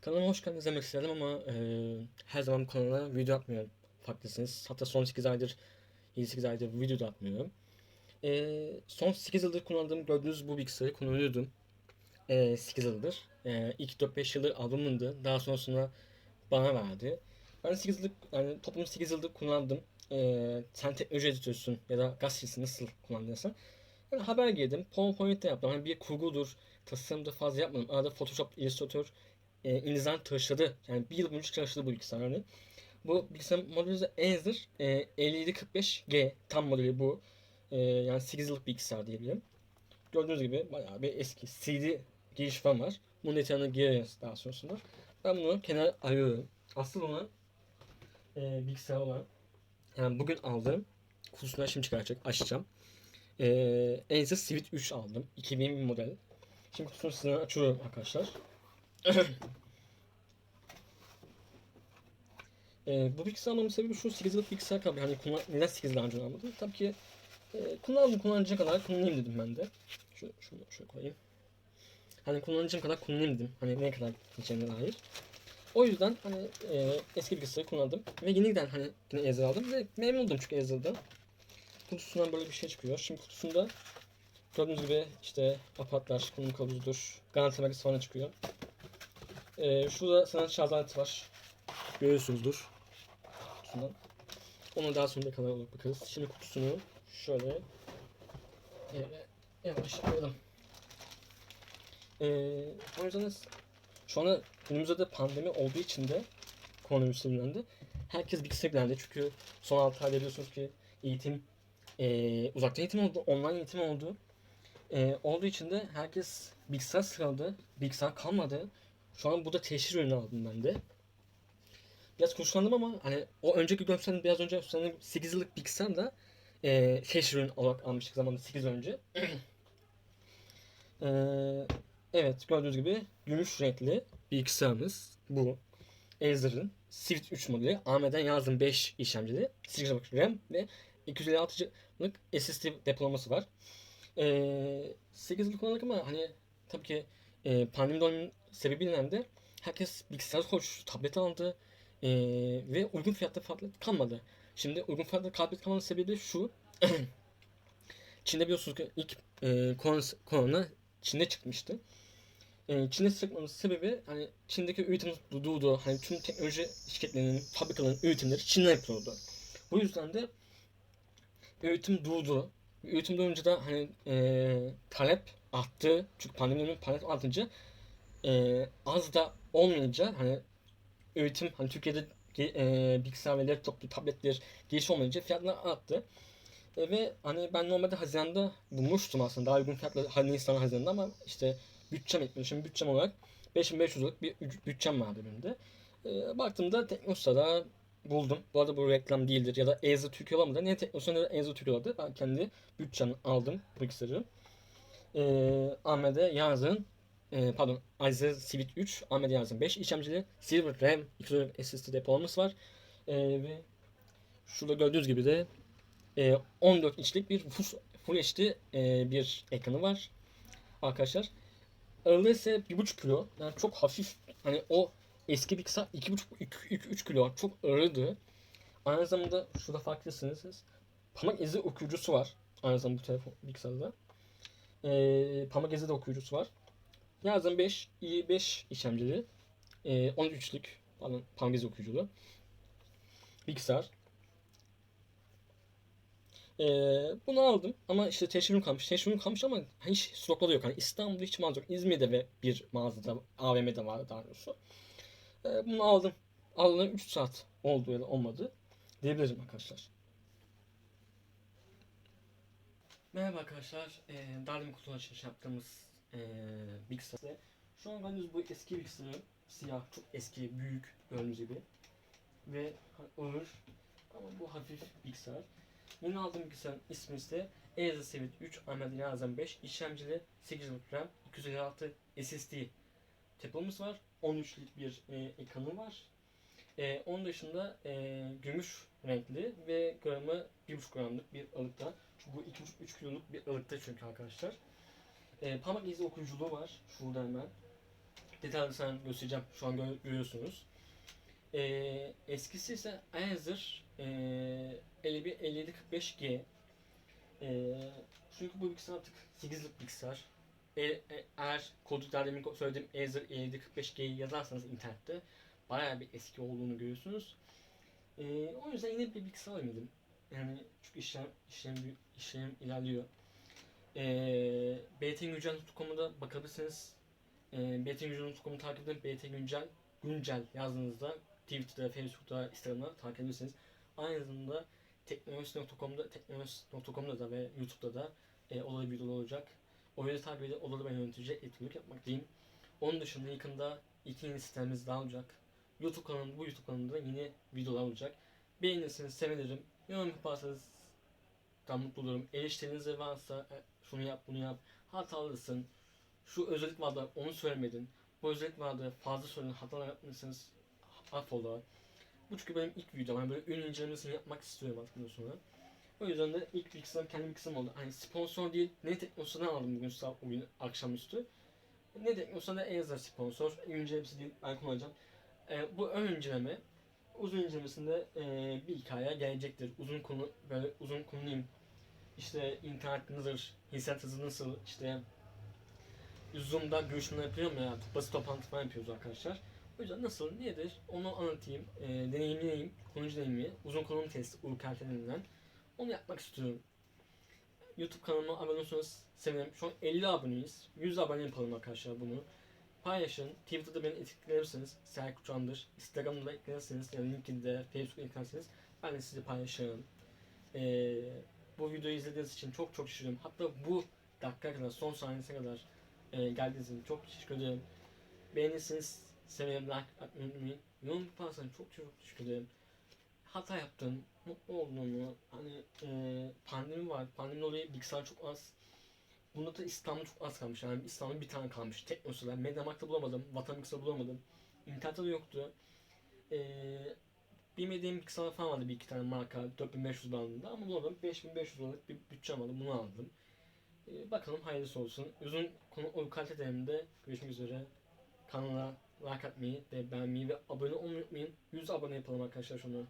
Kanalıma hoş geldiniz demek istedim ama e, her zaman kanala video atmıyorum. Farklısınız. Hatta son 8 aydır, 7-8 aydır video da atmıyorum. E, son 8 yıldır kullandığım gördüğünüz bu bilgisayarı kullanıyordum. E, 8 yıldır. E, ilk 4-5 yılı ablamındı. Daha sonrasında bana verdi. Ben 8 yıllık, yani toplam 8 yıldır kullandım. E, sen teknoloji editörüsün ya da gazetecisin nasıl kullandıysan. Yani haber girdim. PowerPoint'te yaptım. Hani bir kurgudur, tasarımda fazla yapmadım. Arada Photoshop, Illustrator, e, InDesign çalıştırdı. Yani bir yıl boyunca çalıştırdı bu bilgisayar hani. Bu bilgisayar modeli de Acer e, 5745G tam modeli bu. E, yani 8 yıllık bilgisayar diyebilirim. Gördüğünüz gibi bayağı bir eski CD giriş falan var. Bunun detayına gireriz daha sonrasında. Ben bunu kenara ayırıyorum. Asıl olan e, bilgisayar olan yani bugün aldığım kutusundan şimdi çıkaracak açacağım. E, Acer Swift 3 aldım. 2001 model. Şimdi kutusunu açıyorum arkadaşlar. Ee, bu bilgisayar almamın sebebi şu 8 yıllık bilgisayar tabii hani kullan, neden 8 daha önce almadım? Tabii ki e, kullandım kullanacak kadar kullanayım dedim ben de. Şu, şunu şöyle koyayım. Hani kullanacağım kadar kullanayım dedim. Hani ne kadar gideceğine dair. O yüzden hani e, eski bilgisayarı kullandım. Ve yeniden hani yine Acer aldım. Ve memnun oldum çünkü Acer'dan. Kutusundan böyle bir şey çıkıyor. Şimdi kutusunda gördüğünüz gibi işte aparatlar, kullanım kılavuzudur, garanti belgesi falan çıkıyor. Ee, şurada sana şarj aleti var. Görüyorsunuzdur. Kutusundan. Onu daha sonra kadar olarak bakarız. Şimdi kutusunu şöyle evet, yavaş koyalım. Ee, o yüzden de şu anda günümüzde de pandemi olduğu için de koronavirüs de herkes bilgisayar ilgilendi. Çünkü son 6 ayda biliyorsunuz ki eğitim e, uzaktan eğitim oldu, online eğitim oldu. E, olduğu için de herkes bilgisayar sıraladı. Bilgisayar kalmadı. Şu an burada teşhir ürünü aldım ben de. Biraz kuşlandım ama hani o önceki gösterdiğim biraz önce gösterdiğim 8 yıllık bilgisayar da e, teşhir ürünü olarak almıştık zamanında 8 önce. e, evet gördüğünüz gibi gümüş renkli bilgisayarımız bu. Acer'ın Swift 3 modeli. AMD'den yazdım 5 işlemcili. 8 GB RAM ve 256'lık SSD depolaması var. Ee, 8 yıllık kullandık ama hani tabii ki e, pandemi sebebiyle de herkes bilgisayar koş, tablet aldı e, ve uygun fiyatta tablet kalmadı. Şimdi uygun fiyatta tablet kalmanın sebebi şu. Çin'de biliyorsunuz ki ilk e, korona, Çin'de çıkmıştı. E, Çin'de çıkmanın sebebi hani Çin'deki üretim durduğu hani tüm teknoloji şirketlerinin, fabrikaların üretimleri Çin'den yapılıyordu. Bu yüzden de üretim durdu. Üretim durunca da hani e, talep arttı. Çünkü pandeminin talep artınca e, az da olmayınca hani üretim hani Türkiye'de e, bilgisayar ve laptop, tabletler geliş olmayınca fiyatlar arttı. E, ve hani ben normalde Haziran'da bulmuştum aslında daha uygun fiyatla hani Nisan Haziran'da ama işte bütçem etmiyor. Şimdi bütçem olarak 5500 liralık bir bütçem vardı benim de. E, baktığımda Teknosa'da buldum. Bu arada bu reklam değildir ya da Acer Türkiye olamadı. Ne Teknosa ne Acer Türkiye olamadı. Ben kendi bütçem aldım bilgisayarı. E, AMD yazın e, pardon Acer Swift 3 AMD yazın 5 işlemcili Silver RAM 2 SSD depolaması var. E, ve şurada gördüğünüz gibi de e, 14 inçlik bir Full, HD e, bir ekranı var. Arkadaşlar ağırlığı ise 1.5 kilo. Yani çok hafif. Hani o eski bilgisayar 2.5-3 kilo çok ağırdı. Aynı zamanda şurada farklısınız. Parmak izi okuyucusu var. Aynı zamanda bu telefon bilgisayarda. Ee, parmak izi de okuyucusu var. Yazdım 5, i5 işlemcili. Ee, 13'lük pardon, parmak izi okuyuculu. Bilgisayar. Ee, bunu aldım ama işte teşhirim kalmış. Teşhirim kalmış ama hiç stokta da yok. Hani İstanbul'da hiç mağaza yok. İzmir'de ve bir mağazada AVM'de var daha doğrusu. Ee, bunu aldım. Aldığım 3 saat oldu ya da olmadı diyebilirim arkadaşlar. Merhaba arkadaşlar. Ee, Darwin kutu açılış yaptığımız ee, bilgisayar. Şu an gördüğünüz bu eski bilgisayarı siyah, çok eski, büyük gördüğünüz gibi ve ağır ama bu hafif bilgisayar. Yeni aldığım bilgisayarın ismi ise Acer Swift 3 AMD Ryzen 5 işlemcili 8 GB RAM 256 SSD depomuz var. 13'lük bir e, ekranı var. E, onun dışında e, gümüş renkli ve gramı 1,5 gramlık bir alıkta. Çünkü bu 2,5-3 kiloluk bir alıkta çünkü arkadaşlar. E, parmak izi okuyuculuğu var. Şurada hemen. detaylı sana göstereceğim. Şu an gö- görüyorsunuz. Ee, eskisi ise Acer 51 5745G. Ee, çünkü bu bilgisayar artık 8'lik bilgisayar. E, e, eğer kodluklar demin söylediğim Acer 5745G'yi yazarsanız internette bayağı bir eski olduğunu görüyorsunuz. Ee, o yüzden yine bir bilgisayar oynadım. Yani çünkü işlem işlem işlem ilerliyor. Ee, btgüncel.com'a bakabilirsiniz. Ee, btgüncel.com'u takip edin. BT Güncel yazdığınızda Twitter'da, Facebook'ta, Instagram'da takip edebilirsiniz. Aynı zamanda teknolojisi.com'da, teknolojisi.com'da da ve YouTube'da da e, odalı videolar olacak. O yüzden takip edin. Odalı ben yönetici etkinlik yapmaktayım. Onun dışında yakında iki yeni sitemiz daha olacak. YouTube kanalında, bu YouTube kanalında yeni videolar olacak. Beğenirseniz sevinirim. Yorum yaparsanız da mutlu olurum. Eleştiriniz de varsa e, şunu yap bunu yap. Hatalısın. Şu özellik vardı onu söylemedin. Bu özellik vardı fazla söyledin hatalar yapmışsınız. Affola. Bu çünkü benim ilk videom. Yani böyle ürün incelemesini yapmak istiyorum artık bundan sonra. O yüzden de ilk bilgisayarım kendi bilgisayarım oldu. Hani sponsor değil. Ne teknosunu aldım bugün sabah bugün akşamüstü. Ne teknosuna da Acer sponsor. İncelemesi değil ben kullanacağım. Ee, bu ön inceleme uzun incelemesinde e, bir hikaye gelecektir. Uzun konu böyle uzun konuyum. İşte internet nasıl, hissiyat hızı nasıl, işte Zoom'da görüşmeler yapıyorum ya, basit toplantı falan yapıyoruz arkadaşlar. O yüzden nasıl, nedir onu anlatayım, e, deneyimleyeyim, konucu deneyimi, uzun konum testi, UKT denilen. Onu yapmak istiyorum. YouTube kanalıma abone olursanız sevinirim. Şu an 50 aboneyiz. 100 abone yapalım arkadaşlar bunu. Paylaşın. Twitter'da beni etikleyebilirsiniz. Serkut Candır. Instagram'da da eklerseniz ya da LinkedIn'de, Facebook'ta eklerseniz ben de sizi paylaşırım. Ee, videoyu izlediğiniz için çok çok teşekkür ederim. Hatta bu dakika kadar, son saniyesine kadar e, geldiğiniz için çok teşekkür ederim. Beğenirseniz sevinirim. Like atmayı unutmayın. Yorum yaparsanız çok çok teşekkür ederim. Hata yaptım. Mutlu olduğumu. Hani e, pandemi var. Pandemi dolayı bilgisayar çok az. Bunda da İstanbul çok az kalmış. Yani İstanbul bir tane kalmış. Teknosa'da. Mediamarkt'ta bulamadım. Bilgisayarı bulamadım. İnternette de yoktu. Ee, bilmediğim bilgisayarlar falan vardı bir iki tane marka 4500 bandında ama bulamadım. 5500 dolarlık bir bütçem aldım. Bunu aldım. Ee, bakalım hayırlısı olsun. Uzun konu o kalite deneminde görüşmek üzere. Kanala like atmayı beğenmeyi ve abone olmayı unutmayın. 100 abone yapalım arkadaşlar şunu.